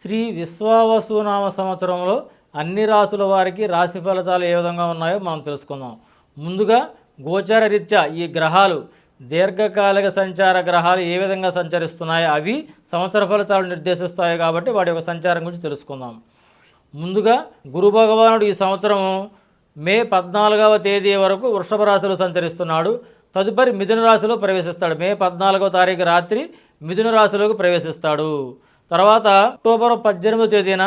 శ్రీ విశ్వావసునామ సంవత్సరంలో అన్ని రాసుల వారికి రాశి ఫలితాలు ఏ విధంగా ఉన్నాయో మనం తెలుసుకుందాం. ముందుగా గోచార రీత్యా ఈ గ్రహాలు దీర్ఘకాలిక సంచార గ్రహాలు ఏ విధంగా సంచరిస్తున్నాయో అవి సంవత్సర ఫలితాలు నిర్దేశిస్తాయి కాబట్టి వాటి యొక్క సంచారం గురించి తెలుసుకుందాం. ముందుగా గురు భగవానుడు ఈ సంవత్సరం మే పద్నాలుగవ తేదీ వరకు వృషభ రాశిలో సంచరిస్తున్నాడు. తదుపరి మిథున రాశిలో ప్రవేశిస్తాడు. మే పద్నాలుగవ తారీఖు రాత్రి మిథున రాశిలోకి ప్రవేశిస్తాడు. తర్వాత అక్టోబర్ పద్దెనిమిదో తేదీన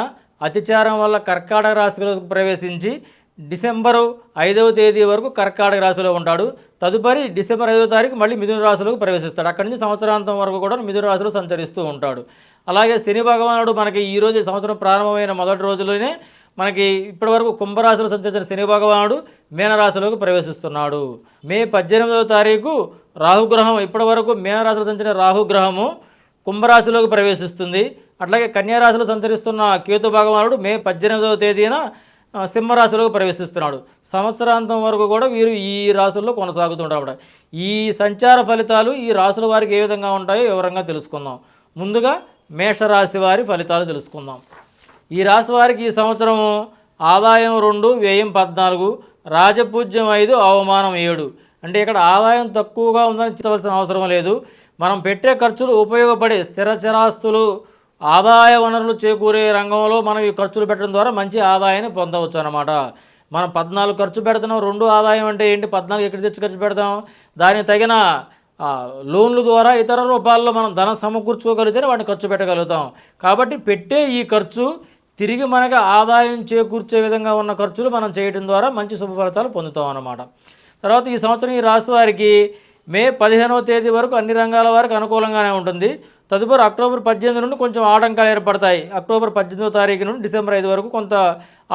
అతిచారం వల్ల కర్కాటక రాశిలోకి ప్రవేశించి డిసెంబరు ఐదవ తేదీ వరకు కర్కాటక రాశిలో ఉంటాడు. తదుపరి డిసెంబర్ ఐదవ తారీఖు మళ్ళీ మిథున రాశిలోకి ప్రవేశిస్తాడు. అక్కడి నుంచి సంవత్సరాంతం వరకు కూడా మిథున రాశిలో సంచరిస్తూ ఉంటాడు. అలాగే శని భగవానుడు మనకి ఈ రోజు సంవత్సరం ప్రారంభమైన మొదటి రోజులోనే మనకి ఇప్పటివరకు కుంభరాశిలో సంచరించిన శని భగవానుడు మీనరాశిలోకి ప్రవేశిస్తున్నాడు. మే పద్దెనిమిదవ తారీఖు రాహుగ్రహం. ఇప్పటివరకు మీనరాశిలో సంచరించిన రాహుగ్రహము కుంభరాశిలోకి ప్రవేశిస్తుంది. అట్లాగే కన్యారాశిలో సంచరిస్తున్న కేతు భగవానుడు మే పద్దెనిమిదవ తేదీన సింహరాశిలోకి ప్రవేశిస్తున్నాడు. సంవత్సరాంతం వరకు కూడా వీరు ఈ రాశుల్లో కొనసాగుతుంటారు ఈ సంచార ఫలితాలు ఈ రాశుల వారికి ఏ విధంగా ఉంటాయో వివరంగా తెలుసుకుందాం. ముందుగా మేషరాశి వారి ఫలితాలు తెలుసుకుందాం. ఈ రాశి వారికి ఈ సంవత్సరం ఆదాయం రెండు వ్యయం పద్నాలుగు రాజపూజ్యం ఐదు అవమానం ఏడు. అంటే ఇక్కడ ఆదాయం తక్కువగా ఉందని చెప్పవలసిన అవసరం లేదు. మనం పెట్టే ఖర్చులు ఉపయోగపడే స్థిర చరాస్తులు ఆదాయ వనరులు చేకూరే రంగంలో మనం ఈ ఖర్చులు పెట్టడం ద్వారా మంచి ఆదాయాన్ని పొందవచ్చు అన్నమాట. మనం పద్నాలుగు ఖర్చు పెడుతున్నాం రెండు ఆదాయం అంటే ఏంటి? పద్నాలుగు ఎక్కడ తెచ్చి ఖర్చు పెడతాం? దానికి తగిన లోన్లు లోన్ల ద్వారా ఇతర రూపాల్లో మనం ధనం సమకూర్చుకోగలిగితేనే వాటిని ఖర్చు పెట్టగలుగుతాం. కాబట్టి పెట్టే ఈ ఖర్చు తిరిగి మనకు ఆదాయం చేకూర్చే విధంగా ఉన్న ఖర్చులు మనం చేయడం ద్వారా మంచి శుభ ఫలితాలు పొందుతాం అన్నమాట. తర్వాత ఈ సంవత్సరం ఈ రాశి వారికి మే పదిహేనవ తేదీ వరకు అన్ని రంగాల వారికి అనుకూలంగానే ఉంటుంది. తదుపరి అక్టోబర్ పద్దెనిమిది నుండి కొంచెం ఆటంకాలు ఏర్పడతాయి. అక్టోబర్ పద్దెనిమిదో తారీఖు నుండి డిసెంబర్ ఐదు వరకు కొంత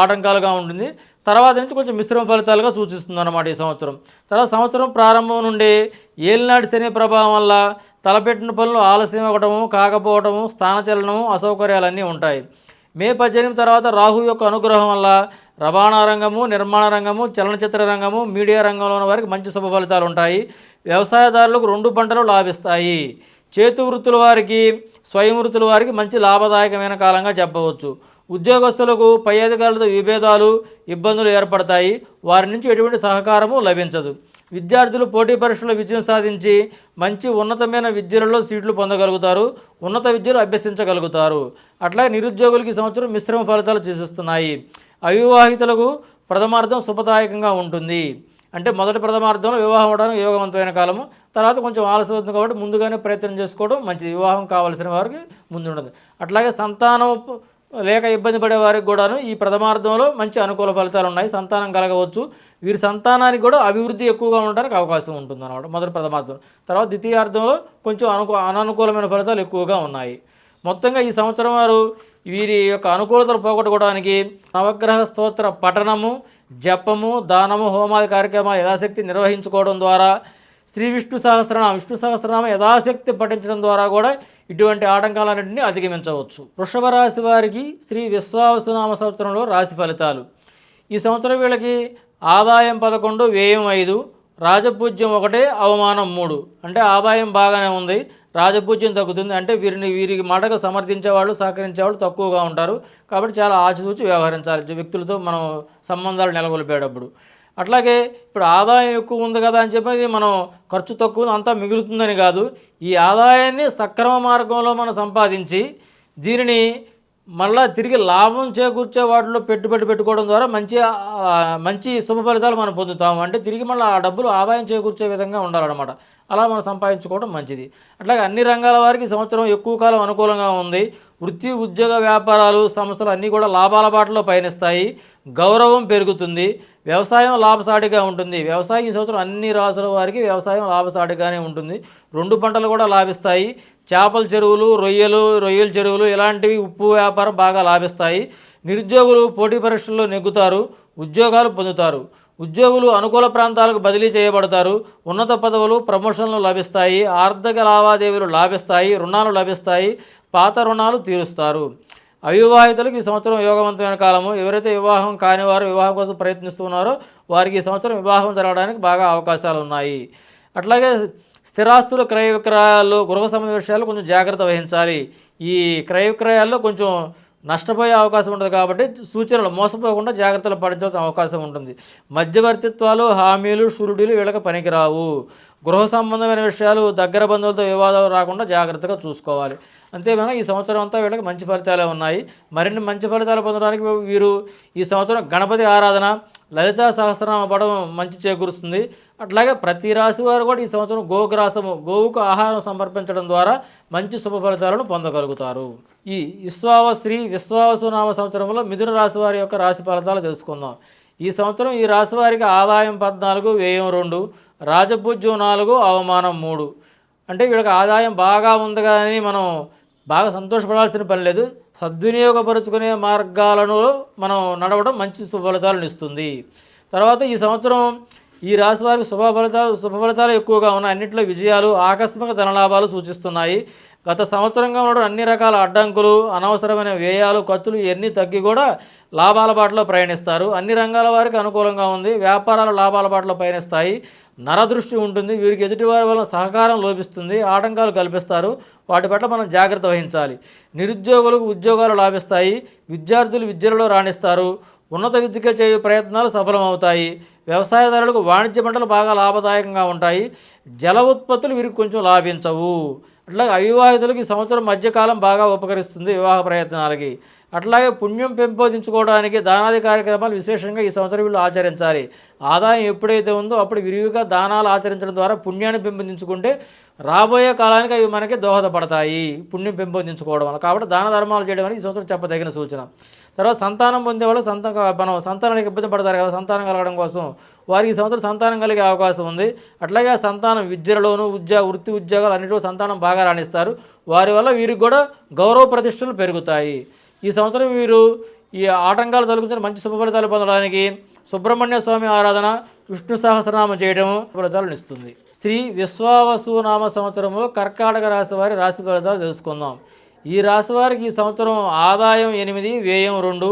ఆటంకాలుగా ఉంటుంది. తర్వాత నుంచి కొంచెం మిశ్రమ ఫలితాలుగా సూచిస్తుంది అన్నమాట ఈ సంవత్సరం. తర్వాత సంవత్సరం ప్రారంభం నుండి ఏలినాటి శని ప్రభావం వల్ల తలపెట్టిన పనులు ఆలస్యం అవ్వడము కాకపోవడము స్థానచలనము అసౌకర్యాలన్నీ ఉంటాయి. మే పద్దెనిమిది తర్వాత రాహు యొక్క అనుగ్రహం వల్ల రవాణా రంగము నిర్మాణ రంగము చలనచిత్ర రంగము మీడియా రంగంలో ఉన్న వారికి మంచి శుభ ఫలితాలు ఉంటాయి. వ్యవసాయదారులకు రెండు పంటలు లాభిస్తాయి. చేతు వృత్తుల వారికి స్వయం వృత్తుల వారికి మంచి లాభదాయకమైన కాలంగా చెప్పవచ్చు. ఉద్యోగస్తులకు పై అధికారులతో విభేదాలు ఇబ్బందులు ఏర్పడతాయి. వారి నుంచి ఎటువంటి సహకారము లభించదు. విద్యార్థులు పోటీ పరీక్షల్లో విజయం సాధించి మంచి ఉన్నతమైన విద్యలలో సీట్లు పొందగలుగుతారు. ఉన్నత విద్యలు అభ్యసించగలుగుతారు. అట్లాగే నిరుద్యోగులకి ఈ సంవత్సరం మిశ్రమ ఫలితాలు సూచిస్తున్నాయి. అవివాహితులకు ప్రథమార్థం శుభదాయకంగా ఉంటుంది. అంటే మొదటి ప్రథమార్థంలో వివాహం అవడానికి యోగవంతమైన కాలము. తర్వాత కొంచెం ఆలస్యం అవుతుంది కాబట్టి ముందుగానే ప్రయత్నం చేసుకోవడం మంచిది. వివాహం కావాల్సిన వారికి ముందు ఉండదు అట్లాగే సంతానం లేక ఇబ్బంది పడే వారికి కూడాను ఈ ప్రథమార్థంలో మంచి అనుకూల ఫలితాలు ఉన్నాయి. సంతానం కలగవచ్చు. వీరి సంతానానికి కూడా అభివృద్ధి ఎక్కువగా ఉండడానికి అవకాశం ఉంటుంది అన్నమాట మొదటి ప్రథమార్థం. తర్వాత ద్వితీయార్థంలో కొంచెం అనుకూ అననుకూలమైన ఫలితాలు ఎక్కువగా ఉన్నాయి. మొత్తంగా ఈ సంవత్సరం వారు వీరి యొక్క అనుకూలతలు పోగొట్టుకోవడానికి నవగ్రహ స్తోత్ర పఠనము జపము దానము హోమాది కార్యక్రమాలు యథాశక్తి నిర్వహించుకోవడం ద్వారా శ్రీ విష్ణు సహస్రనామం విష్ణు సహస్రనామం యథాశక్తి పఠించడం ద్వారా కూడా ఇటువంటి ఆటంకాలన్నింటినీ అధిగమించవచ్చు. వృషభ రాశి వారికి శ్రీ విశ్వావసునామ సంవత్సరంలో రాశి ఫలితాలు. ఈ సంవత్సరం వీళ్ళకి ఆదాయం పదకొండు వ్యయం ఐదు రాజపూజ్యం ఒకటే అవమానం మూడు. అంటే ఆదాయం బాగానే ఉంది. రాజపూజ్యం తగ్గుతుంది. అంటే వీరిని వీరికి మాటకు సమర్థించేవాళ్ళు సహకరించేవాళ్ళు తక్కువగా ఉంటారు. కాబట్టి చాలా ఆచితూచి వ్యవహరించాలి. వ్యక్తులతో మనం సంబంధాలు నెలకొల్పేటప్పుడు. అట్లాగే ఇప్పుడు ఆదాయం ఎక్కువ ఉంది కదా అని చెప్పి మనం ఖర్చు తక్కువ అంతా మిగులుతుందని కాదు. ఈ ఆదాయాన్ని సక్రమ మార్గంలో మనం సంపాదించి దీనిని మళ్ళా తిరిగి లాభం చేకూర్చే వాటిలో పెట్టుబడి పెట్టుకోవడం ద్వారా మంచి మంచి శుభ ఫలితాలు మనం పొందుతాము అంటే తిరిగి మళ్ళీ ఆ డబ్బులు ఆదాయం చేకూర్చే విధంగా ఉండాలన్నమాట. అలా మనం సంపాదించుకోవడం మంచిది. అట్లాగే అన్ని రంగాల వారికి సంవత్సరం ఎక్కువ కాలం అనుకూలంగా ఉంది. వృత్తి ఉద్యోగ వ్యాపారాలు సంస్థలు అన్నీ కూడా లాభాల బాటలో పయనిస్తాయి. గౌరవం పెరుగుతుంది. వ్యవసాయం లాభసాటిగా ఉంటుంది. వ్యవసాయం ఈ సంవత్సరం అన్ని రాసుల వారికి వ్యవసాయం లాభసాటిగానే ఉంటుంది. రెండు పంటలు కూడా లాభిస్తాయి. చేపల చెరువులు రొయ్యలు రొయ్యల చెరువులు ఇలాంటివి ఉప్పు వ్యాపారం బాగా లాభిస్తాయి. నిరుద్యోగులు పోటీ పరీక్షల్లో నెగ్గుతారు ఉద్యోగాలు పొందుతారు. ఉద్యోగులు అనుకూల ప్రాంతాలకు బదిలీ చేయబడతారు. ఉన్నత పదవులు ప్రమోషన్లు లభిస్తాయి. ఆర్థిక లావాదేవీలు లాభిస్తాయి రుణాలు లభిస్తాయి పాత రుణాలు తీరుస్తారు. అవివాహితులకు ఈ సంవత్సరం యోగవంతమైన కాలము. ఎవరైతే వివాహం కాని వారు వివాహం కోసం ప్రయత్నిస్తున్నారో వారికి ఈ సంవత్సరం వివాహం జరగడానికి బాగా అవకాశాలు ఉన్నాయి. అట్లాగే స్థిరాస్తుల క్రయ విక్రయాల్లో గృహ సంబంధ విషయాల్లో కొంచెం జాగ్రత్త వహించాలి. ఈ క్రయ విక్రయాల్లో కొంచెం నష్టపోయే అవకాశం ఉంటుంది కాబట్టి సూచనలు మోసపోకుండా జాగ్రత్తలు పాటించాల్సిన అవకాశం ఉంటుంది. మధ్యవర్తిత్వాలు హామీలు షురుడీలు వీళ్ళకి పనికిరావు. గృహ సంబంధమైన విషయాలు దగ్గర బంధువులతో వివాదాలు రాకుండా జాగ్రత్తగా చూసుకోవాలి. అంతేమైనా ఈ సంవత్సరం అంతా వీళ్ళకి మంచి ఫలితాలే ఉన్నాయి. మరిన్ని మంచి ఫలితాలు పొందడానికి వీరు ఈ సంవత్సరం గణపతి ఆరాధన లలితా సహస్రనామ పడడం మంచి చేకూరుస్తుంది. అట్లాగే ప్రతి రాశి వారు కూడా ఈ సంవత్సరం గోగ్రాసము గోవుకు ఆహారం సమర్పించడం ద్వారా మంచి శుభ ఫలితాలను పొందగలుగుతారు. ఈ విశ్వావశ్రీ విశ్వావసునామ సంవత్సరంలో మిథున రాశి వారి యొక్క రాశి ఫలితాలు తెలుసుకుందాం. ఈ సంవత్సరం ఈ రాశి వారికి ఆదాయం పద్నాలుగు వ్యయం రెండు రాజపూజ్యం నాలుగు అవమానం మూడు. అంటే వీళ్ళకి ఆదాయం బాగా ఉంది కానీ మనం బాగా సంతోషపడాల్సిన పని లేదు. సద్వినియోగపరుచుకునే మార్గాలను మనం నడవడం మంచి సుఫలితాలను ఇస్తుంది. తర్వాత ఈ సంవత్సరం ఈ రాశి వారికి శుభ ఫలితాలు శుభ ఫలితాలు ఎక్కువగా ఉన్నాయి. అన్నింటిలో విజయాలు ఆకస్మిక ధనలాభాలు సూచిస్తున్నాయి. గత సంవత్సరంగా ఉన్న అన్ని రకాల అడ్డంకులు అనవసరమైన వ్యయాలు ఖర్చులు ఇవన్నీ తగ్గి కూడా లాభాల బాటలో ప్రయాణిస్తారు. అన్ని రంగాల వారికి అనుకూలంగా ఉంది. వ్యాపారాలు లాభాల బాటలో పయనిస్తాయి. నరదృష్టి ఉంటుంది. వీరికి ఎదుటివారి వల్ల సహకారం లోపిస్తుంది. ఆటంకాలు కల్పిస్తారు. వాటి పట్ల మనం జాగ్రత్త వహించాలి. నిరుద్యోగులకు ఉద్యోగాలు లాభిస్తాయి. విద్యార్థులు విద్యలలో రాణిస్తారు. ఉన్నత విద్యకే చేయు ప్రయత్నాలు సఫలమవుతాయి. వ్యవసాయదారులకు వాణిజ్య పంటలు బాగా లాభదాయకంగా ఉంటాయి. జల ఉత్పత్తులు వీరికి కొంచెం లాభించవు. అట్లా అవివాహితులకు ఈ సంవత్సరం మధ్యకాలం బాగా ఉపకరిస్తుంది వివాహ ప్రయత్నాలకి. అట్లాగే పుణ్యం పెంపొందించుకోవడానికి దానాది కార్యక్రమాలు విశేషంగా ఈ సంవత్సరం వీళ్ళు ఆచరించాలి. ఆదాయం ఎప్పుడైతే ఉందో అప్పుడు విరివిగా దానాలు ఆచరించడం ద్వారా పుణ్యాన్ని పెంపొందించుకుంటే రాబోయే కాలానికి అవి మనకి దోహదపడతాయి పుణ్యం పెంపొందించుకోవడం వల్ల. కాబట్టి దాన ధర్మాలు చేయడం అనేది ఈ సంవత్సరం చెప్పదగిన సూచన. తర్వాత సంతానం పొందే వాళ్ళు సంతాన మనం సంతానానికి ఇబ్బంది పడతారు కదా సంతానం కలగడం కోసం. వారికి ఈ సంవత్సరం సంతానం కలిగే అవకాశం ఉంది. అట్లాగే ఆ సంతానం విద్యలోను ఉద్యోగ వృత్తి ఉద్యోగాలు అన్నిటిలో సంతానం బాగా రాణిస్తారు. వారి వల్ల వీరికి కూడా గౌరవ ప్రతిష్టలు పెరుగుతాయి. ఈ సంవత్సరం వీరు ఈ ఆటంకాలు తొలగించిన మంచి శుభఫలితాలు పొందడానికి సుబ్రహ్మణ్య స్వామి ఆరాధన విష్ణు సహస్రనామం చేయడం ఫలితాలను ఇస్తుంది. శ్రీ విశ్వావసు నామ సంవత్సరము కర్కాటక రాశి వారి రాశి ఫలితాలు తెలుసుకుందాం. ఈ రాశి వారికి ఈ సంవత్సరం ఆదాయం ఎనిమిది వ్యయం రెండు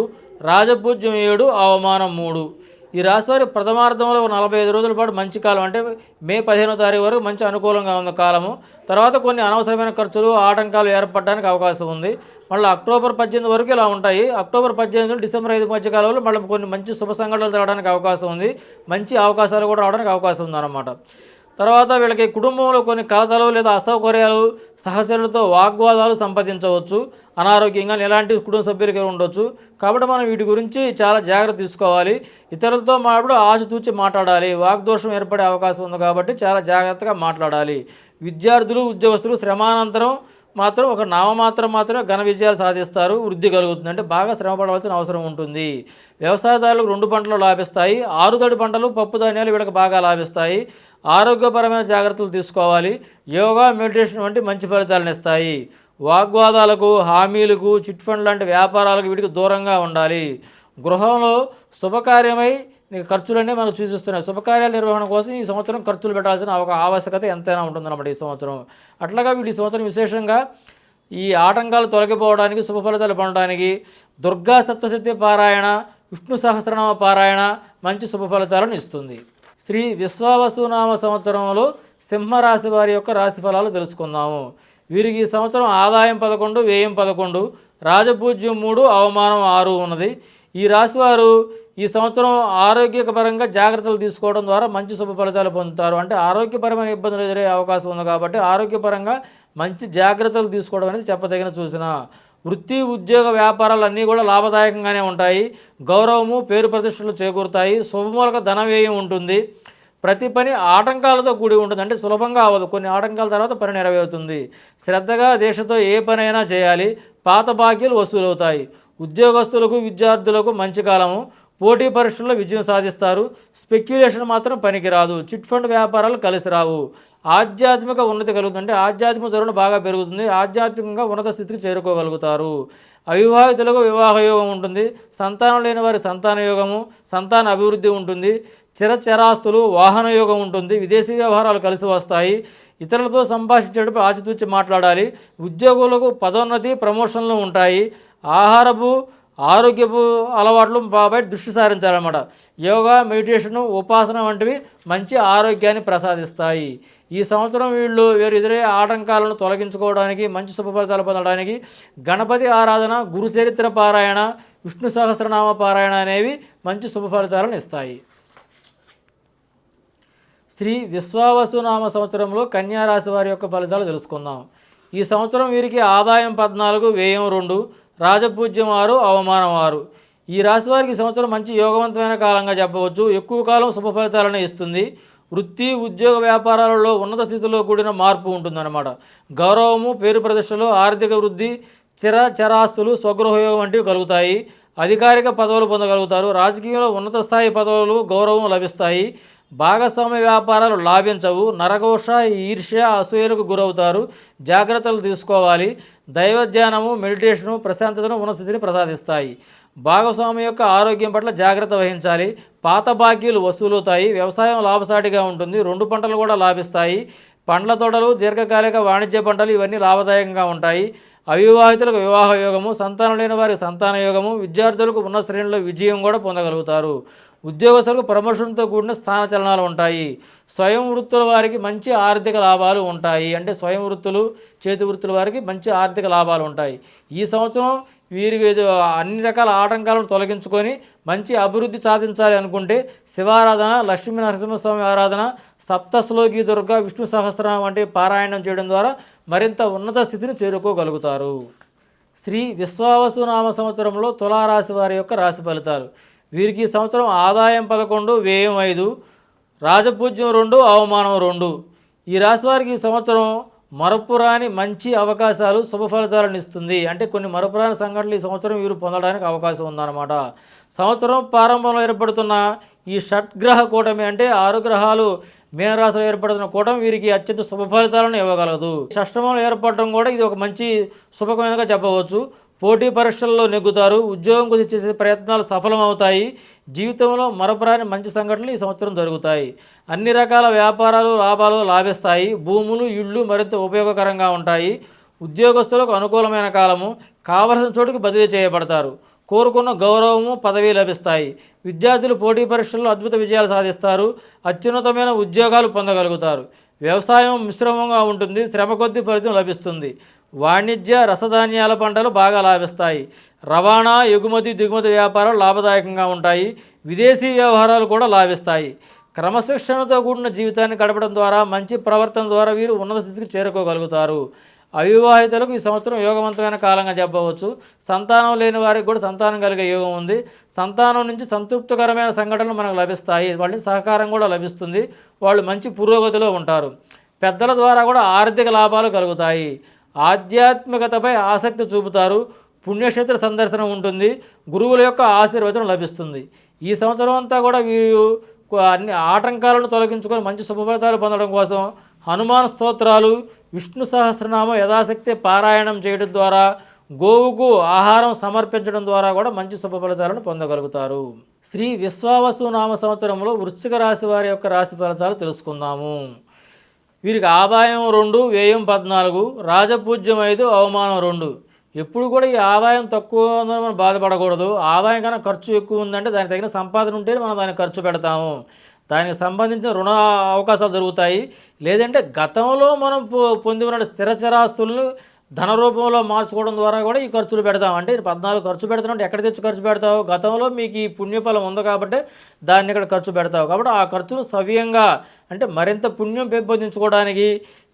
రాజపూజ్యం ఏడు అవమానం మూడు. ఈ రాశివారి ప్రథమార్థంలో నలభై ఐదు రోజుల పాటు మంచి కాలం. అంటే మే పదిహేనో తారీఖు వరకు మంచి అనుకూలంగా ఉన్న కాలము. తర్వాత కొన్ని అనవసరమైన ఖర్చులు ఆటంకాలు ఏర్పడడానికి అవకాశం ఉంది. మళ్ళీ అక్టోబర్ పద్దెనిమిది వరకు ఇలా ఉంటాయి. అక్టోబర్ పద్దెనిమిది నుండి డిసెంబర్ ఐదు మధ్య కాలంలో మళ్ళీ కొన్ని మంచి శుభ సంఘటనలు జరగడానికి అవకాశం ఉంది. మంచి అవకాశాలు కూడా రావడానికి అవకాశం ఉందన్నమాట. తర్వాత వీళ్ళకి కుటుంబంలో కొన్ని కలతలు లేదా అసౌకర్యాలు సహచరులతో వాగ్వాదాలు సంపాదించవచ్చు. అనారోగ్యంగా ఎలాంటి కుటుంబ సభ్యులకి ఉండొచ్చు. కాబట్టి మనం వీటి గురించి చాలా జాగ్రత్త తీసుకోవాలి. ఇతరులతో మాట్లాడు ఆచితూచి మాట్లాడాలి. వాగ్దోషం ఏర్పడే అవకాశం ఉంది కాబట్టి చాలా జాగ్రత్తగా మాట్లాడాలి. విద్యార్థులు ఉద్యోగస్తులు శ్రమానంతరం మాత్రం ఒక నామమాత్రం మాత్రమే ఘన విజయాలు సాధిస్తారు వృద్ధి కలుగుతుంది. అంటే బాగా శ్రమ పడవలసిన అవసరం ఉంటుంది. వ్యవసాయదారులకు రెండు పంటలు లాభిస్తాయి. ఆరుతడి పంటలు పప్పు ధాన్యాలు వీళ్ళకి బాగా లాభిస్తాయి. ఆరోగ్యపరమైన జాగ్రత్తలు తీసుకోవాలి. యోగా మెడిటేషన్ వంటి మంచి ఫలితాలను ఇస్తాయి. వాగ్వాదాలకు హామీలకు చిట్ ఫండ్ లాంటి వ్యాపారాలకు వీటికి దూరంగా ఉండాలి. గృహంలో శుభకార్యమై నీకు ఖర్చులన్నీ మనకు సూచిస్తున్నాయి. శుభకార్యాల నిర్వహణ కోసం ఈ సంవత్సరం ఖర్చులు పెట్టాల్సిన ఒక ఆవశ్యకత ఎంతైనా ఉంటుందన్నమాట ఈ సంవత్సరం. అట్లాగా వీళ్ళు ఈ సంవత్సరం విశేషంగా ఈ ఆటంకాలు తొలగిపోవడానికి శుభ ఫలితాలు పొందడానికి దుర్గా సప్తశక్తి పారాయణ విష్ణు సహస్రనామ పారాయణ మంచి శుభ ఫలితాలను ఇస్తుంది. శ్రీ విశ్వావసునామ సంవత్సరంలో సింహరాశి వారి యొక్క రాశి ఫలాలు తెలుసుకుందాము. వీరికి ఈ సంవత్సరం ఆదాయం పదకొండు వ్యయం పదకొండు రాజపూజ్యం మూడు అవమానం ఆరు ఉన్నది. ఈ రాశి వారు ఈ సంవత్సరం ఆరోగ్యపరంగా జాగ్రత్తలు తీసుకోవడం ద్వారా మంచి శుభ ఫలితాలు పొందుతారు. అంటే ఆరోగ్యపరమైన ఇబ్బందులు ఎదురే అవకాశం ఉంది కాబట్టి ఆరోగ్యపరంగా మంచి జాగ్రత్తలు తీసుకోవడం అనేది చెప్పదగిన సూచన. వృత్తి ఉద్యోగ వ్యాపారాలు అన్నీ కూడా లాభదాయకంగానే ఉంటాయి. గౌరవము పేరు ప్రతిష్టలు చేకూరుతాయి. శుభమూలక ధన వ్యయం ఉంటుంది. ప్రతి పని ఆటంకాలతో కూడి ఉంటుంది. అంటే సులభంగా అవ్వదు. కొన్ని ఆటంకాల తర్వాత పని నెరవేరుతుంది. శ్రద్ధగా దేశతో ఏ పనైనా చేయాలి. పాత బాకీలు వసూలవుతాయి. ఉద్యోగస్తులకు విద్యార్థులకు మంచి కాలము. పోటీ పరీక్షల్లో విజయం సాధిస్తారు. స్పెక్యులేషన్ మాత్రం పనికిరాదు. చిట్ ఫండ్ వ్యాపారాలు కలిసి రావు. ఆధ్యాత్మిక ఉన్నతి కలుగుతుంటే ఆధ్యాత్మిక ధోరణి బాగా పెరుగుతుంది. ఆధ్యాత్మికంగా ఉన్నత స్థితికి చేరుకోగలుగుతారు. అవివాహితులకు వివాహ యోగం ఉంటుంది. సంతానం లేని వారి సంతాన యోగము సంతాన అభివృద్ధి ఉంటుంది. చిరచరాస్తులు వాహన యోగం ఉంటుంది. విదేశీ వ్యవహారాలు కలిసి వస్తాయి. ఇతరులతో సంభాషించేటప్పుడు ఆచితూచి మాట్లాడాలి. ఉద్యోగులకు పదోన్నతి ప్రమోషన్లు ఉంటాయి. ఆహారపు ఆరోగ్యపు అలవాట్లు బాబాయ్ దృష్టి సారించాలన్నమాట యోగా మెడిటేషన్ ఉపాసన వంటివి మంచి ఆరోగ్యాన్ని ప్రసాదిస్తాయి. ఈ సంవత్సరం వీళ్ళు వీరు ఎదురయ్యే ఆటంకాలను తొలగించుకోవడానికి మంచి శుభ ఫలితాలు పొందడానికి గణపతి ఆరాధన గురుచరిత్ర పారాయణ విష్ణు సహస్రనామ పారాయణ అనేవి మంచి శుభ ఫలితాలను ఇస్తాయి. శ్రీ విశ్వావసునామ సంవత్సరంలో కన్యారాశి వారి యొక్క ఫలితాలు తెలుసుకుందాం. ఈ సంవత్సరం వీరికి ఆదాయం పద్నాలుగు వ్యయం రెండు రాజపూజ్యం వారు అవమానం వారు. ఈ రాశి వారికి సంవత్సరం మంచి యోగవంతమైన కాలంగా చెప్పవచ్చు. ఎక్కువ కాలం శుభ ఫలితాలను ఇస్తుంది. వృత్తి ఉద్యోగ వ్యాపారాలలో ఉన్నత స్థితిలో కూడిన మార్పు ఉంటుందన్నమాట. గౌరవము పేరు ప్రతిష్టలు ఆర్థిక వృద్ధి చిర చరాస్తులు స్వగృహయోగం వంటివి కలుగుతాయి. అధికారిక పదవులు పొందగలుగుతారు. రాజకీయంలో ఉన్నత స్థాయి పదవులు గౌరవం లభిస్తాయి. భాగస్వామ్య వ్యాపారాలు లాభించవు. నరఘోష ఈర్ష్య అసూయలకు గురవుతారు. జాగ్రత్తలు తీసుకోవాలి. దైవధ్యానము మెడిటేషను ప్రశాంతతను ఉన్న స్థితిని ప్రసాదిస్తాయి. భాగస్వామి యొక్క ఆరోగ్యం పట్ల జాగ్రత్త వహించాలి. పాత బాకీలు వసూలవుతాయి. వ్యవసాయం లాభసాటిగా ఉంటుంది. రెండు పంటలు కూడా లాభిస్తాయి. పండ్ల తోటలు దీర్ఘకాలిక వాణిజ్య పంటలు ఇవన్నీ లాభదాయకంగా ఉంటాయి. అవివాహితులకు వివాహ యోగము సంతానం లేని వారికి సంతాన యోగము విద్యార్థులకు ఉన్న శ్రేణిలో విజయం కూడా పొందగలుగుతారు. ఉద్యోగస్తులకు ప్రమోషన్తో కూడిన స్థాన చలనాలు ఉంటాయి. స్వయం వృత్తుల వారికి మంచి ఆర్థిక లాభాలు ఉంటాయి. అంటే స్వయం వృత్తులు చేతి వృత్తుల వారికి మంచి ఆర్థిక లాభాలు ఉంటాయి. ఈ సంవత్సరం వీరికి అన్ని రకాల ఆటంకాలను తొలగించుకొని మంచి అభివృద్ధి సాధించాలి అనుకుంటే శివారాధన లక్ష్మీ నరసింహస్వామి ఆరాధన సప్తశ్లోకి దుర్గా విష్ణు సహస్రనామం వంటి పారాయణం చేయడం ద్వారా మరింత ఉన్నత స్థితిని చేరుకోగలుగుతారు. శ్రీ విశ్వావసునామ సంవత్సరంలో తులారాశి వారి యొక్క రాశి ఫలితాలు. వీరికి ఈ సంవత్సరం ఆదాయం పదకొండు వ్యయం ఐదు రాజపూజ్యం రెండు అవమానం రెండు. ఈ రాశి వారికి ఈ సంవత్సరం మరపురాని మంచి అవకాశాలు శుభ ఫలితాలను ఇస్తుంది. అంటే కొన్ని మరపురాని సంఘటనలు ఈ సంవత్సరం వీరు పొందడానికి అవకాశం ఉందన్నమాట. సంవత్సరం ప్రారంభంలో ఏర్పడుతున్న ఈ షట్గ్రహ కూటమి అంటే ఆరు గ్రహాలు మీనరాశిలో ఏర్పడుతున్న కూటమి వీరికి అత్యంత శుభ ఫలితాలను ఇవ్వగలదు. షష్టమంలో ఏర్పడటం కూడా ఇది ఒక మంచి శుభకమైనగా చెప్పవచ్చు. పోటీ పరీక్షల్లో నెగ్గుతారు. ఉద్యోగం కోసం చేసే ప్రయత్నాలు సఫలమవుతాయి. జీవితంలో మరపురాని మంచి సంఘటనలు ఈ సంవత్సరం జరుగుతాయి. అన్ని రకాల వ్యాపారాలు లాభాలు లాభిస్తాయి. భూములు ఇళ్ళు మరింత ఉపయోగకరంగా ఉంటాయి. ఉద్యోగస్తులకు అనుకూలమైన కాలము. కావలసిన చోటుకు బదిలీ చేయబడతారు. కోరుకున్న గౌరవము పదవి లభిస్తాయి. విద్యార్థులు పోటీ పరీక్షల్లో అద్భుత విజయాలు సాధిస్తారు. అత్యున్నతమైన ఉద్యోగాలు పొందగలుగుతారు. వ్యవసాయం మిశ్రమంగా ఉంటుంది. శ్రమ కొద్దీ ఫలితం లభిస్తుంది. వాణిజ్య రసధాన్యాల పంటలు బాగా లాభిస్తాయి. రవాణా ఎగుమతి దిగుమతి వ్యాపారాలు లాభదాయకంగా ఉంటాయి. విదేశీ వ్యవహారాలు కూడా లాభిస్తాయి. క్రమశిక్షణతో కూడిన జీవితాన్ని గడపడం ద్వారా మంచి ప్రవర్తన ద్వారా వీరు ఉన్నత స్థితికి చేరుకోగలుగుతారు. అవివాహితులకు ఈ సంవత్సరం యోగవంతమైన కాలంగా చెప్పవచ్చు. సంతానం లేని వారికి కూడా సంతానం కలిగే యోగం ఉంది. సంతానం నుంచి సంతృప్తికరమైన సంఘటనలు మనకు లభిస్తాయి. వాళ్ళ సహకారం కూడా లభిస్తుంది. వాళ్ళు మంచి పురోగతిలో ఉంటారు. పెద్దల ద్వారా కూడా ఆర్థిక లాభాలు కలుగుతాయి. ఆధ్యాత్మికతపై ఆసక్తి చూపుతారు. పుణ్యక్షేత్ర సందర్శనం ఉంటుంది. గురువుల యొక్క ఆశీర్వచనం లభిస్తుంది. ఈ సంవత్సరం అంతా కూడా వీరు అన్ని ఆటంకాలను తొలగించుకొని మంచి శుభఫలితాలు పొందడం కోసం హనుమాన్ స్తోత్రాలు విష్ణు సహస్రనామం యథాశక్తి పారాయణం చేయడం ద్వారా గోవుకు ఆహారం సమర్పించడం ద్వారా కూడా మంచి శుభ ఫలితాలను పొందగలుగుతారు. శ్రీ విశ్వావసు నామ సంవత్సరంలో వృశ్చిక రాశి వారి యొక్క రాశి ఫలితాలు తెలుసుకుందాము. వీరికి ఆదాయం రెండు వ్యయం పద్నాలుగు రాజపూజ్యం ఐదు అవమానం రెండు. ఎప్పుడు కూడా ఈ ఆదాయం తక్కువ ఉందని మనం బాధపడకూడదు. ఆదాయం కన్నా ఖర్చు ఎక్కువ ఉందంటే దానికి తగిన సంపాదన ఉంటేనే మనం దానికి ఖర్చు పెడతాము. దానికి సంబంధించిన రుణ అవకాశాలు దొరుకుతాయి. లేదంటే గతంలో మనం పొ- పొంది ఉన్న స్థిరచరాస్తులను ధన రూపంలో మార్చుకోవడం ద్వారా కూడా ఈ ఖర్చులు పెడతాం. అంటే పద్నాలుగు ఖర్చు పెడుతున్నావు ఎక్కడ తెచ్చి ఖర్చు పెడతావు? గతంలో మీకు ఈ పుణ్యఫలం ఉంది కాబట్టి దాన్ని ఇక్కడ ఖర్చు పెడతావు. కాబట్టి ఆ ఖర్చును సవ్యంగా అంటే మరింత పుణ్యం పెంపొందించుకోవడానికి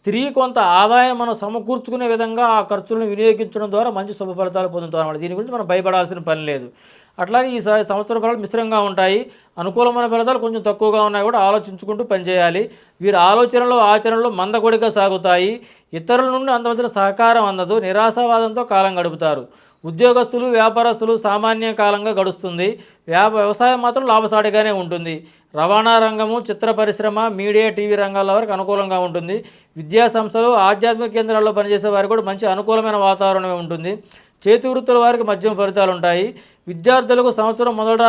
తిరిగి కొంత ఆదాయం మనం సమకూర్చుకునే విధంగా ఆ ఖర్చులను వినియోగించడం ద్వారా మంచి శుభ ఫలితాలు పొందుతాం అన్నమాట. దీని గురించి మనం భయపడాల్సిన పని లేదు. అట్లాగే ఈ స- సంవత్సర ఫలాలు మిశ్రంగా ఉంటాయి. అనుకూలమైన ఫలితాలు కొంచెం తక్కువగా ఉన్నాయి కూడా ఆలోచించుకుంటూ పనిచేయాలి. వీరి ఆలోచనలు ఆచరణలు మందకొడిగా సాగుతాయి. ఇతరుల నుండి అందవలసిన సహకారం అందదు. నిరాశావాదంతో కాలం గడుపుతారు. ఉద్యోగస్తులు వ్యాపారస్తులు సామాన్య కాలంగా గడుస్తుంది. వ్యాప వ్యవసాయం మాత్రం లాభసాటిగానే ఉంటుంది. రవాణా రంగము చిత్ర పరిశ్రమ మీడియా టీవీ రంగాల వరకు అనుకూలంగా ఉంటుంది. విద్యా సంస్థలు ఆధ్యాత్మిక కేంద్రాల్లో పనిచేసే వారికి కూడా మంచి అనుకూలమైన వాతావరణమే ఉంటుంది. చేతి వృత్తుల వారికి మద్యం ఫలితాలు ఉంటాయి విద్యార్థులకు సంవత్సరం మొదట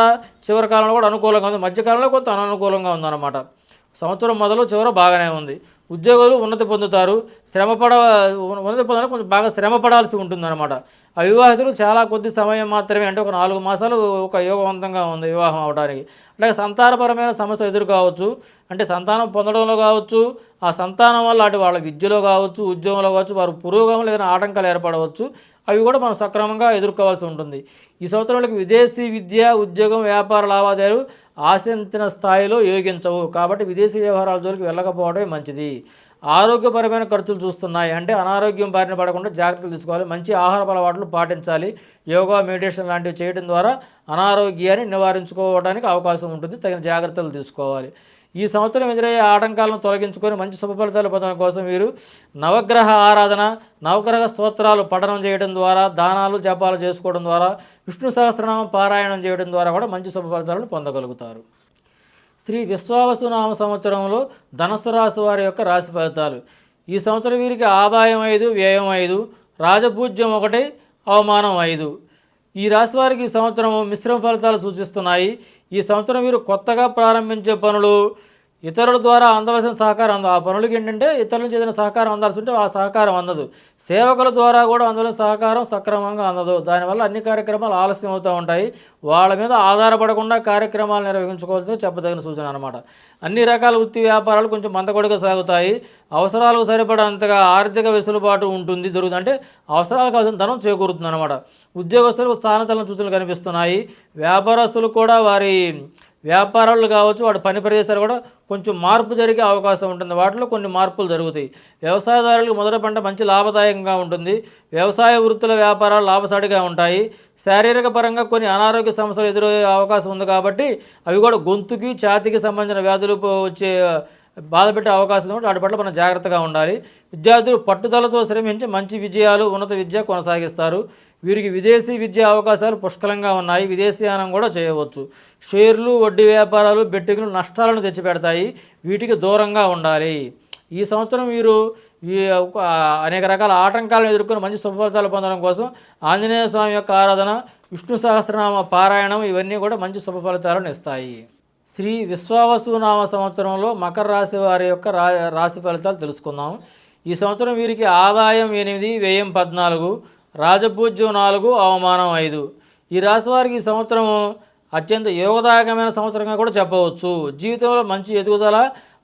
చివరి కాలంలో కూడా అనుకూలంగా ఉంది. మధ్యకాలంలో కొంత అననుకూలంగా ఉందన్నమాట. సంవత్సరం మొదలు చివర బాగానే ఉంది. ఉద్యోగులు ఉన్నతి పొందుతారు. శ్రమ పడ ఉన్నతి పొందడానికి కొంచెం బాగా శ్రమ పడాల్సి ఉంటుందన్నమాట. అవివాహితులు చాలా కొద్ది సమయం మాత్రమే అంటే ఒక నాలుగు మాసాలు ఒక యోగవంతంగా ఉంది వివాహం అవడానికి. అలాగే సంతానపరమైన సమస్య ఎదురు కావచ్చు అంటే సంతానం పొందడంలో కావచ్చు ఆ సంతానం వల్ల అటు వాళ్ళ విద్యలో కావచ్చు ఉద్యోగంలో కావచ్చు వారు పురోగమనం ఏదైనా ఆటంకాలు ఏర్పడవచ్చు అవి కూడా మనం సక్రమంగా ఎదుర్కోవాల్సి ఉంటుంది. ఈ సంవత్సరంలోకి విదేశీ విద్య ఉద్యోగం వ్యాపార లావాదేవీలు ఆశించిన స్థాయిలో యోగించవు. కాబట్టి విదేశీ వ్యవహారాల జోలికి వెళ్ళకపోవడమే మంచిది. ఆరోగ్యపరమైన ఖర్చులు చూస్తున్నాయి. అంటే అనారోగ్యం బారిన పడకుండా జాగ్రత్తలు తీసుకోవాలి. మంచి ఆహార అలవాట్లు పాటించాలి. యోగా మెడిటేషన్ లాంటివి చేయడం ద్వారా అనారోగ్యాన్ని నివారించుకోవడానికి అవకాశం ఉంటుంది. తగిన జాగ్రత్తలు తీసుకోవాలి. ఈ సంవత్సరం ఎదురయ్యే ఆటంకాలను తొలగించుకొని మంచి శుభ ఫలితాలు పొందడం కోసం మీరు నవగ్రహ ఆరాధన నవగ్రహ స్తోత్రాలు పఠనం చేయడం ద్వారా దానాలు జపాలు చేసుకోవడం ద్వారా విష్ణు సహస్రనామం పారాయణం చేయడం ద్వారా కూడా మంచి శుభ ఫలితాలను పొందగలుగుతారు. శ్రీ విశ్వావసునామ సంవత్సరంలో ధనస్సు రాశి వారి యొక్క రాశి ఫలితాలు. ఈ సంవత్సరం వీరికి ఆదాయం ఐదు వ్యయం ఐదు రాజపూజ్యం ఒకటి అవమానం ఐదు. ఈ రాశి వారికి ఈ సంవత్సరం మిశ్రమ ఫలితాలు సూచిస్తున్నాయి. ఈ సంవత్సరం వీరు కొత్తగా ప్రారంభించే పనులు ఇతరుల ద్వారా అందవలసిన సహకారం అంద ఆ పనులకి ఏంటంటే ఇతరుల నుంచి ఏదైనా సహకారం అందాల్సి ఉంటే ఆ సహకారం అందదు. సేవకుల ద్వారా కూడా అందులో సహకారం సక్రమంగా అందదు. దానివల్ల అన్ని కార్యక్రమాలు ఆలస్యం అవుతూ ఉంటాయి. వాళ్ళ మీద ఆధారపడకుండా కార్యక్రమాలు నిర్వహించుకోవాల్సిన చెప్పదగిన సూచన అనమాట అన్ని రకాల వృత్తి వ్యాపారాలు కొంచెం మందకొడిగా సాగుతాయి. అవసరాలకు సరిపడంతగా ఆర్థిక వెసులుబాటు ఉంటుంది జరుగుతుంది. అంటే అవసరాలకు కావాల్సిన ధనం చేకూరుతుంది అనమాట ఉద్యోగస్తులకు స్థానచలన సూచనలు కనిపిస్తున్నాయి. వ్యాపారస్తులు కూడా వారి వ్యాపారాలు కావచ్చు వాటి పని ప్రదేశాలు కూడా కొంచెం మార్పు జరిగే అవకాశం ఉంటుంది. వాటిలో కొన్ని మార్పులు జరుగుతాయి. వ్యవసాయదారులకు మొదటి పంట మంచి లాభదాయకంగా ఉంటుంది. వ్యవసాయ వృత్తుల వ్యాపారాలు లాభసాటిగా ఉంటాయి. శారీరక పరంగా కొన్ని అనారోగ్య సమస్యలు ఎదురయ్యే అవకాశం ఉంది కాబట్టి అవి కూడా గొంతుకి ఛాతీకి సంబంధించిన వ్యాధులు వచ్చే బాధ పెట్టే అవకాశం ఉంది. వాటి పట్ల మనం జాగ్రత్తగా ఉండాలి. విద్యార్థులు పట్టుదలతో శ్రమించి మంచి విజయాలు ఉన్నత విద్య కొనసాగిస్తారు. వీరికి విదేశీ విద్యా అవకాశాలు పుష్కలంగా ఉన్నాయి. విదేశీయానం కూడా చేయవచ్చు. షేర్లు వడ్డీ వ్యాపారాలు బెట్టింగ్లు నష్టాలను తెచ్చిపెడతాయి. వీటికి దూరంగా ఉండాలి. ఈ సంవత్సరం వీరు ఈ అనేక రకాల ఆటంకాలను ఎదుర్కొని మంచి శుభఫలితాలు పొందడం కోసం ఆంజనేయ స్వామి యొక్క ఆరాధన విష్ణు సహస్రనామ పారాయణం ఇవన్నీ కూడా మంచి శుభ ఫలితాలను ఇస్తాయి. శ్రీ విశ్వావసునామ సంవత్సరంలో మకర రాశి వారి యొక్క రా రాశి ఫలితాలు తెలుసుకుందాం. ఈ సంవత్సరం వీరికి ఆదాయం ఎనిమిది వ్యయం పద్నాలుగు రాజపూజ్యం నాలుగు అవమానం ఐదు. ఈ రాశి వారికి ఈ సంవత్సరం అత్యంత యోగదాయకమైన సంవత్సరంగా కూడా చెప్పవచ్చు. జీవితంలో మంచి ఎదుగుదల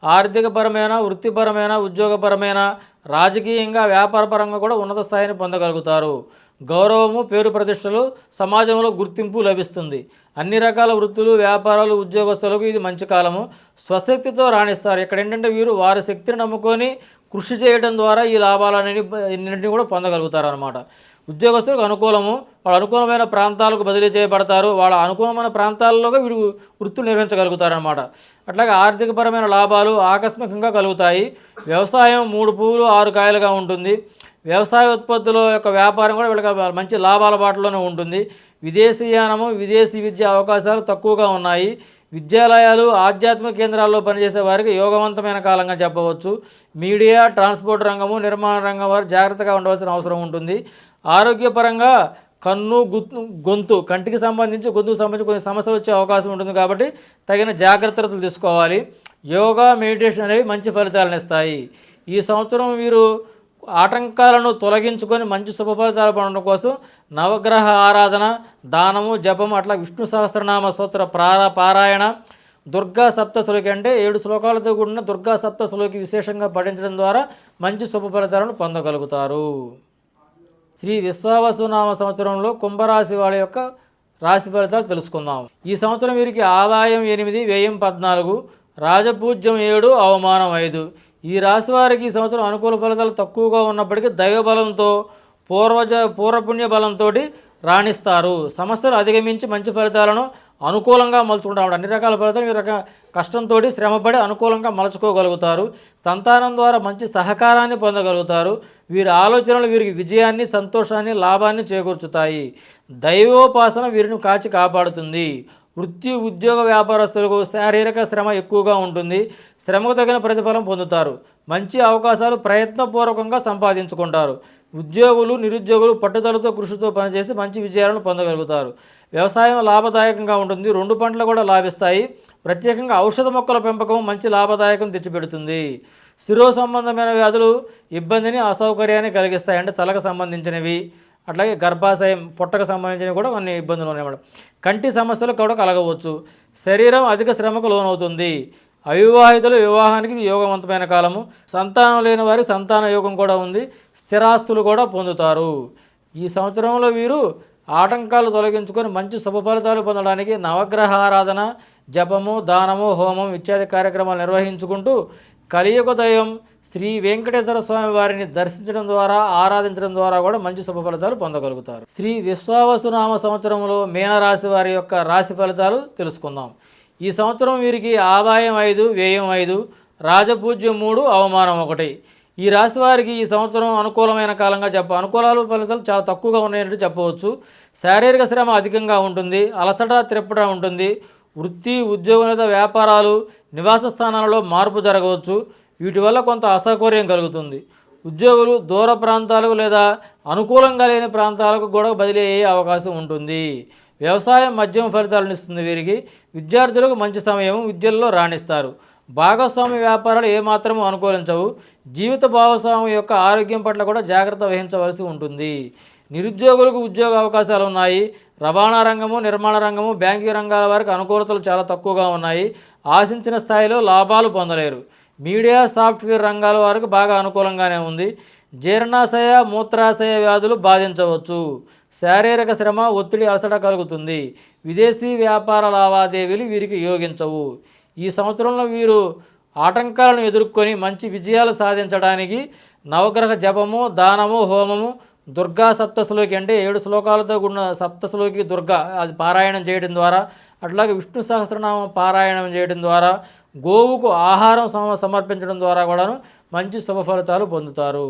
ఆర్థికపరమైన వృత్తిపరమైన ఉద్యోగపరమైన రాజకీయంగా వ్యాపారపరంగా కూడా ఉన్నత స్థాయిని పొందగలుగుతారు. గౌరవము పేరు ప్రతిష్టలు సమాజంలో గుర్తింపు లభిస్తుంది. అన్ని రకాల వృత్తులు వ్యాపారాలు ఉద్యోగస్తులకు ఇది మంచి కాలము. స్వశక్తితో రాణిస్తారు. ఇక్కడ ఏంటంటే వీరు వారి శక్తిని నమ్ముకొని కృషి చేయడం ద్వారా ఈ లాభాలన్నీ ఇన్నింటినీ కూడా పొందగలుగుతారు అనమాట ఉద్యోగస్తులకు అనుకూలము వాళ్ళ అనుకూలమైన ప్రాంతాలకు బదిలీ చేయబడతారు. వాళ్ళ అనుకూలమైన ప్రాంతాల్లోగా వీరు వృత్తులు నిర్వహించగలుగుతారనమాట అట్లాగే ఆర్థికపరమైన లాభాలు ఆకస్మికంగా కలుగుతాయి. వ్యవసాయం మూడు పువ్వులు ఆరు కాయలుగా ఉంటుంది. వ్యవసాయ ఉత్పత్తుల యొక్క వ్యాపారం కూడా వీళ్ళకి మంచి లాభాల బాటలోనే ఉంటుంది. విదేశీయానము విదేశీ విద్య అవకాశాలు తక్కువగా ఉన్నాయి. విద్యాలయాలు ఆధ్యాత్మిక కేంద్రాల్లో పనిచేసే వారికి యోగవంతమైన కాలంగా చెప్పవచ్చు. మీడియా ట్రాన్స్పోర్ట్ రంగము నిర్మాణ రంగం వారు జాగ్రత్తగా ఉండవలసిన అవసరం ఉంటుంది. ఆరోగ్యపరంగా కన్ను గొంతు కంటికి సంబంధించి గొంతుకు సంబంధించి కొన్ని సమస్యలు వచ్చే అవకాశం ఉంటుంది కాబట్టి తగిన జాగ్రత్తలు తీసుకోవాలి. యోగా మెడిటేషన్ అనేవి మంచి ఫలితాలను ఇస్తాయి. ఈ సంవత్సరం వీరు ఆటంకాలను తొలగించుకొని మంచి శుభ ఫలితాలు పొందడం కోసం నవగ్రహ ఆరాధన దానము జపము అట్లా విష్ణు సహస్రనామ స్తోత్ర ప్రారా పారాయణ దుర్గా సప్తశులకి అంటే ఏడు శ్లోకాలతో కూడిన దుర్గా సప్తశులకి విశేషంగా పఠించడం ద్వారా మంచి శుభ ఫలితాలను పొందగలుగుతారు. శ్రీ విశ్వావసునామ సంవత్సరంలో కుంభరాశి వాళ్ళ యొక్క రాశి ఫలితాలు తెలుసుకుందాం. ఈ సంవత్సరం వీరికి ఆదాయం ఎనిమిది వ్యయం పద్నాలుగు రాజపూజ్యం ఏడు అవమానం ఐదు. ఈ రాశి వారికి ఈ సంవత్సరం అనుకూల ఫలితాలు తక్కువగా ఉన్నప్పటికీ దైవ బలంతో పూర్వజ పూర్వపుణ్య బలంతో రాణిస్తారు. సమస్యలు అధిగమించి మంచి ఫలితాలను అనుకూలంగా మలుచుకుంటాం అన్ని రకాల ఫలితాలు ఈ రక కష్టంతో శ్రమపడి అనుకూలంగా మలుచుకోగలుగుతారు. సంతానం ద్వారా మంచి సహకారాన్ని పొందగలుగుతారు. వీరి ఆలోచనలు వీరికి విజయాన్ని సంతోషాన్ని లాభాన్ని చేకూర్చుతాయి. దైవోపాసన వీరిని కాచి కాపాడుతుంది. వృత్తి ఉద్యోగ వ్యాపారస్తులకు శారీరక శ్రమ ఎక్కువగా ఉంటుంది. శ్రమకు తగిన ప్రతిఫలం పొందుతారు. మంచి అవకాశాలు ప్రయత్నపూర్వకంగా సంపాదించుకుంటారు. ఉద్యోగులు నిరుద్యోగులు పట్టుదలతో కృషితో పనిచేసి మంచి విజయాలను పొందగలుగుతారు. వ్యవసాయం లాభదాయకంగా ఉంటుంది. రెండు పంటలు కూడా లాభిస్తాయి. ప్రత్యేకంగా ఔషధ మొక్కల పెంపకం మంచి లాభదాయకం తెచ్చిపెడుతుంది. శిరో సంబంధమైన వ్యాధులు ఇబ్బందిని అసౌకర్యాన్ని కలిగిస్తాయి. అంటే తలకు సంబంధించినవి. అట్లాగే గర్భాశయం పొట్టకు సంబంధించినవి కూడా కొన్ని ఇబ్బందులు ఉన్నాయి కంటి సమస్యలు కూడా కలగవచ్చు. శరీరం అధిక శ్రమకు లోనవుతుంది. అవివాహితులు వివాహానికి యోగవంతమైన కాలము. సంతానం లేని వారికి సంతాన యోగం కూడా ఉంది. స్థిరాస్తులు కూడా పొందుతారు. ఈ సంవత్సరంలో వీరు ఆటంకాలు తొలగించుకొని మంచి శుభ ఫలితాలు పొందడానికి నవగ్రహ ఆరాధన జపము దానము హోమం ఇత్యాది కార్యక్రమాలు నిర్వహించుకుంటూ కలియుగ దయం శ్రీ వెంకటేశ్వర స్వామి వారిని దర్శించడం ద్వారా ఆరాధించడం ద్వారా కూడా మంచి శుభ ఫలితాలు పొందగలుగుతారు. శ్రీ విశ్వావసునామ సంవత్సరంలో మీనరాశి వారి యొక్క రాశి ఫలితాలు తెలుసుకుందాం. ఈ సంవత్సరం వీరికి ఆదాయం ఐదు వ్యయం ఐదు రాజపూజ్యం మూడు అవమానం ఒకటి. ఈ రాశి వారికి ఈ సంవత్సరం అనుకూలమైన కాలంగా చెప్ప అనుకూలాలు ఫలితాలు చాలా తక్కువగా ఉన్నాయంటే చెప్పవచ్చు. శారీరక శ్రమ అధికంగా ఉంటుంది అలసట త్రిప్పట ఉంటుంది వృత్తి ఉద్యోగం లేదా వ్యాపారాలు నివాస స్థానాలలో మార్పు జరగవచ్చు. వీటి వల్ల కొంత అసౌకర్యం కలుగుతుంది. ఉద్యోగులు దూర ప్రాంతాలకు లేదా అనుకూలంగా లేని ప్రాంతాలకు కూడా బదిలీ అయ్యే అవకాశం ఉంటుంది. వ్యవసాయం మధ్యమ ఫలితాలను ఇస్తుంది వీరికి. విద్యార్థులకు మంచి సమయం విద్యల్లో రాణిస్తారు. భాగస్వామి వ్యాపారాలు ఏమాత్రము అనుకూలించవు. జీవిత భాగస్వామి యొక్క ఆరోగ్యం పట్ల కూడా జాగ్రత్త వహించవలసి ఉంటుంది. నిరుద్యోగులకు ఉద్యోగ అవకాశాలు ఉన్నాయి. రవాణా రంగము నిర్మాణ రంగము బ్యాంకింగ్ రంగాల వారికి అనుకూలతలు చాలా తక్కువగా ఉన్నాయి. ఆశించిన స్థాయిలో లాభాలు పొందలేరు. మీడియా సాఫ్ట్వేర్ రంగాల వారికి బాగా అనుకూలంగానే ఉంది. జీర్ణాశయ మూత్రాశయ వ్యాధులు బాధించవచ్చు. శారీరక శ్రమ ఒత్తిడి అలసట కలుగుతుంది. విదేశీ వ్యాపార లావాదేవీలు వీరికి యోగించవు. ఈ సంవత్సరంలో వీరు ఆటంకాలను ఎదుర్కొని మంచి విజయాలు సాధించడానికి నవగ్రహ జపము దానము హోమము దుర్గా సప్తశ్లోకి అంటే ఏడు శ్లోకాలతో కూడిన సప్తశ్లోకి దుర్గా అది పారాయణం చేయడం ద్వారా అట్లాగే విష్ణు సహస్రనామం పారాయణం చేయడం ద్వారా గోవుకు ఆహారం సమ సమర్పించడం ద్వారా కూడాను మంచి శుభ ఫలితాలు పొందుతారు.